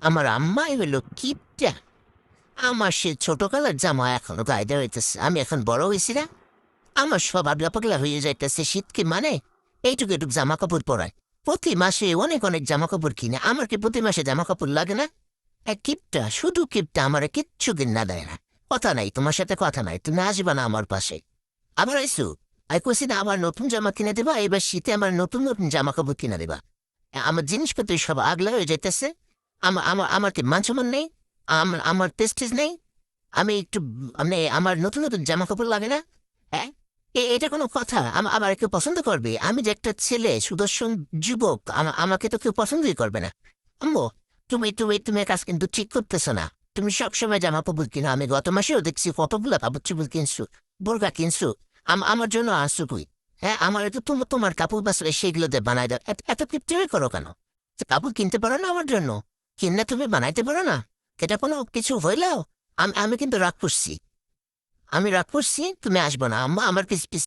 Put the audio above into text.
আমার আম্মাই হলো কিপটা। আমার সে ছোটকালের জামা এখনও গায়ে হইতেছে। আমি এখন বড় হয়েছি না। আমার সব আগলা পাগলা হয়ে যাইতেছে শীত কি মানে। এইটুকু এটুক জামা কাপড় পরায়। প্রতি মাসে অনেক অনেক জামা কাপড় কিনে। আমার কি প্রতি মাসে জামা কাপড় লাগে না? এক কিপটা, শুধু কিপটা আমার কিচ্ছু কিনা দেয় না। কথা নাই, তোমার সাথে কথা নাই। তুমি আসবা না আমার পাশে। আবার আইসু। আই কইছি না আমার নতুন জামা কিনে দেবা। এবার শীতে আমার নতুন নতুন জামা কাপড় কিনে দেবা। আমার জিনিসপত্র সব আগলা হয়ে যাইতেছে। আমার আমার আমার মান নেই? আমার আমার টেস্টিস নেই? আমি একটু মানে আমার নতুন নতুন জামা কাপড় লাগে না? হ্যাঁ? এটা কোনো কথা। আম- আমার কেউ পছন্দ করবে? আমি যে একটা ছেলে, সুদর্শন যুবক আমাকে তো কেউ পছন্দই করবে না। আম্মু, তুমি তুমি তুমি কাজ কিন্তু ঠিক করতেছো না। তুমি সবসময় জামা কাপড় কিনো। আমি গত মাসেও দেখছি কতগুলো কাপড় চুপড় কিনছো বোরগা কিনছো। আম- আমার জন্য আসছো কই? হ্যাঁ আমার তো তোমার তোমার কাপড় বাসলে সেগুলো দিয়ে বানাই দাও। এত- এত কিপটিমি করো কেন? কাপড় কিনতে পারো না আমার জন্য? কিনে তুমি বানাইতে পারো না? কেটা কোনো কিছু হইলেও আমি আমি কিন্তু রাগ করছি। আমি রাগ করছি, তুমি আসব না। আম্মা আমার পিস পিস